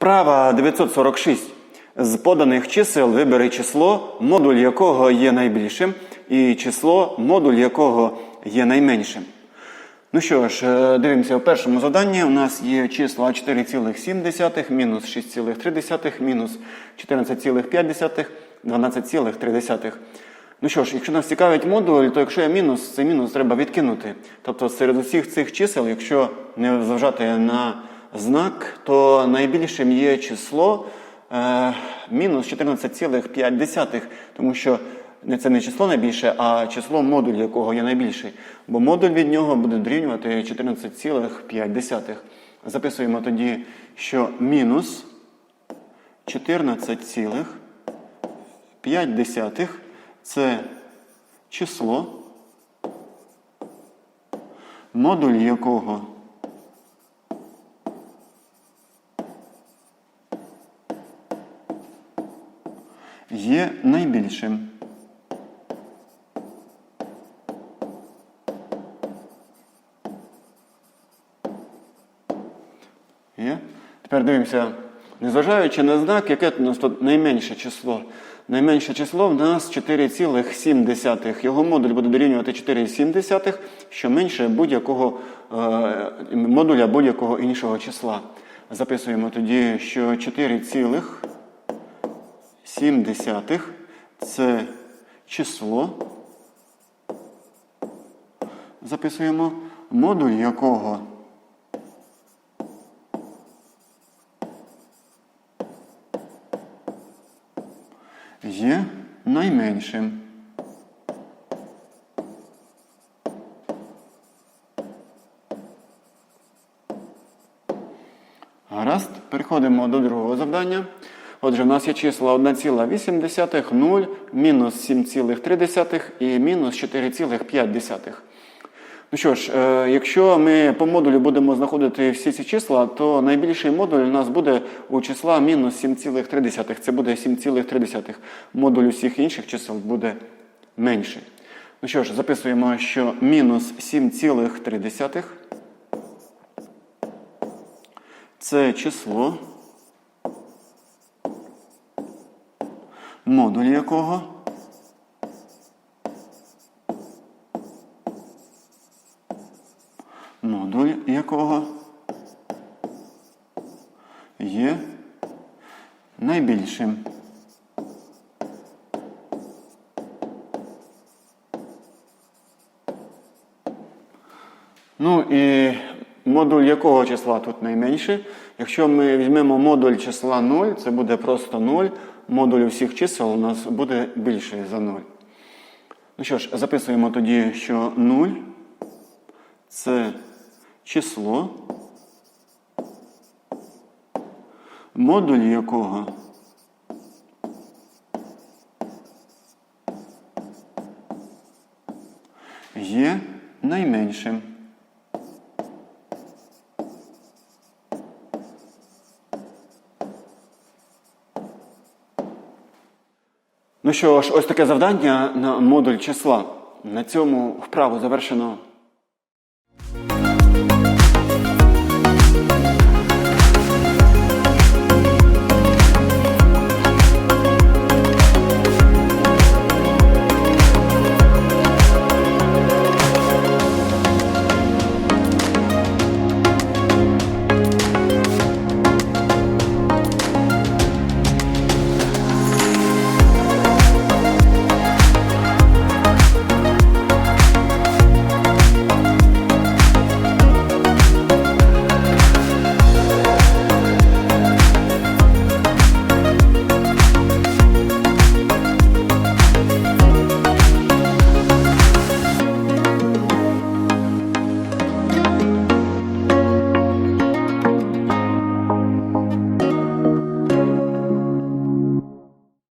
Вправа 946. З поданих чисел вибери число, модуль якого є найбільшим, і число, модуль якого є найменшим. Ну що ж, е, дивимося в першому заданні. У нас є числа 4,7, мінус 6,3, мінус 14,5, 12,3. Ну що ж, якщо нас цікавить модуль, то якщо є мінус, цей мінус треба відкинути. Тобто серед усіх цих чисел, якщо не зважати на знак, то найбільшим є число е, мінус 14,5, тому що це не число найбільше, а число модуль, якого є найбільший. Бо модуль від нього буде дорівнювати 14,5. Записуємо тоді, що мінус 14,5 це число, модуль якого є найбільшим. Є? Тепер дивимося, незважаючи на знак, яке у нас тут найменше число. Найменше число в нас 4,7. Його модуль буде дорівнювати 4,7, що менше будь-якого е, модуля будь-якого іншого числа. Записуємо тоді, що 4,7 це число. Записуємо модуль якого є найменшим. Гаразд, переходимо до другого завдання. Отже, в нас є числа 1,8, 0, мінус 7,3 і мінус 4,5. Ну що ж, е, якщо ми по модулю будемо знаходити всі ці числа, то найбільший модуль у нас буде у числа мінус 7,3. Це буде 7,3. Модуль усіх інших чисел буде менший. Ну що ж, записуємо, що мінус 7,3 це число, модуль якого модуль якого є найбільшим. Ну і модуль якого числа тут найменше? Якщо ми візьмемо модуль числа 0, це буде просто 0. Модуль усіх чисел у нас буде більший за 0. Ну що ж, записуємо тоді, що 0 це число, модуль якого є найменшим. Ну що ж, ось таке завдання на модуль числа. На цьому вправу завершено.